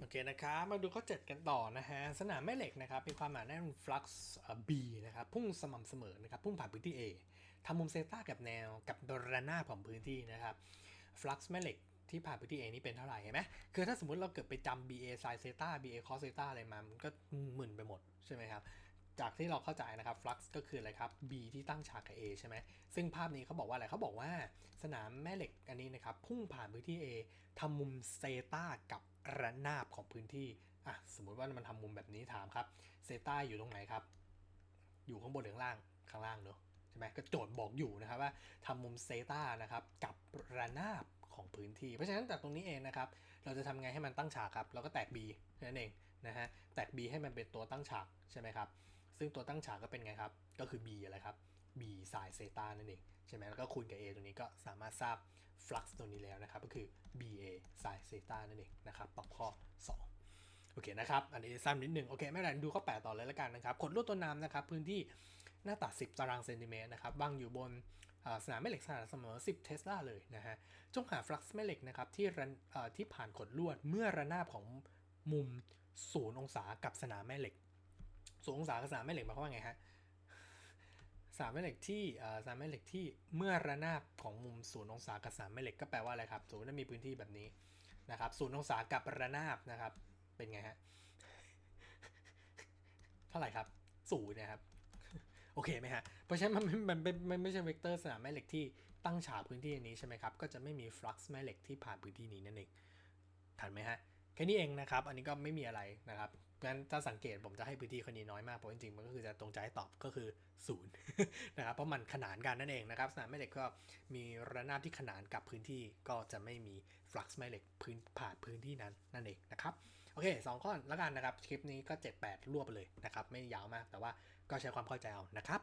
โอเคนะครับมาดูข้อ 7 กันต่อนะฮะสนามแม่เหล็กนะครับมีความหนาแน่น flux เอ่อ B นะครับพุ่งสม่ำเสมอนะครับพุ่งผ่านพื้นที่ A ทำมุมเซตากับแนวกับดรนาของพื้นที่นะครับ flux แม่เหล็กที่ผ่านพื้นที่ A นี้เป็นเท่าไหร่เห็นไหมคือถ้าสมมติเราเกิดไปจำ BA sin เซตา BA cos เซตาอะไรมา มันก็หมื่นไปหมดใช่ไหมครับ จากที่เราเข้าใจนะครับ flux ก็คืออะไรครับ B ที่ตั้งฉากกับ A ใช่ไหมซึ่งภาพนี้เขาบอกว่าอะไรเขาบอกว่าสนามแม่เหล็กอันนี้นะครับ พุ่งผ่านพื้นที่ A ทำมุมเซตากับระนาบของพื้นที่อะสมมุติว่ามันทำมุมแบบนี้ถามครับเซตาอยู่ตรงไหนครับ อยู่ข้างบนหรือข้างล่างข้างล่างเนอะใช่ไหมก็โจทย์บอกอยู่นะครับว่าทำมุมเซตานะครับกับระนาบของพื้นที่ เพราะฉะนั้นจากตรงนี้เองนะครับ เราจะทำไงให้มันตั้งฉากครับ เราก็แตก B นั่นเองนะฮะ แตก B ให้มันเป็นตัวตั้งฉากใช่ไหมครับ ซึ่งตัวตั้งฉากก็เป็นไงครับ ก็คือ B อะไรครับ B สายเซตานั่นเองใช่ไหมแล้วก็คูณกับ A ตรงนี้ก็สามารถทราบ flux ตัวนี้แล้วนะครับ ก็คือ BA สายเซตานั่นเองนะครับตอบข้อ 2โอเคนะครับ อันนี้สั้นนิดหนึ่งโอเค ไม่เป็นไรดูข้อ8ต่อเลยแล้วกันนะครับขดลวดตัวน้ำนะครับ พื้นที่หน้าตัด 10 ตารางเซนติเมตรนะครับวางอยู่บนสนามแม่เหล็กขนาดเสมอ 10 เทสลาเลยนะฮะ จงหาฟลักซ์แม่เหล็กนะครับที่รันที่ผ่านขดลวดเมื่อระนาบของมุม 0 องศากับสนามแม่เหล็ก 0องศากับสนามแม่เหล็กหมายความว่าไงฮะสนามแม่เหล็กที่อ่อสนามแม่เหล็กที่เมื่อระนาบของมุม0องศากับสนามแม่เหล็กก็แปลว่าอะไรครับสมมติว่ามีพื้นที่แบบนี้นะครับ0องศากับระนาบนะครับ เป็นไงฮะเท่าไหร่ครับศูนย์นะครับโอเคไหมฮะ เพราะฉะนั้นมันมันมันไม่ใช่เวกเตอร์สนามแม่เหล็กที่ตั้งฉากพื้นที่อันนี้ใช่ไหมครับ ก็จะไม่มีฟลักซ์แม่เหล็กที่ผ่านพื้นที่นี้นั่นเอง ทันไหมฮะ แค่นี้เองนะครับ อันนี้ก็ไม่มีอะไรนะครับงั้นถ้าสังเกตผมจะให้พื้นที่คนนี้น้อยมากเพราะจริงๆมันก็คือจะตรงใจตอบก็คือศูนย์นะครับเพราะมันขนานกันนั่นเองนะครับสนามแม่เหล็กก็มีระนาบที่ขนานกับพื้นที่ก็จะไม่มีฟลักซ์แม่เหล็กพื้นผ่านพื้นที่นั้นนั่นเองนะครับโอเคสองข้อล้วกันนะครับคลิปนี้ก็ 7-8 รวบไปเลยนะครับไม่ยาวมากแต่ว่าก็ใช้ความเข้าใจเอานะครับ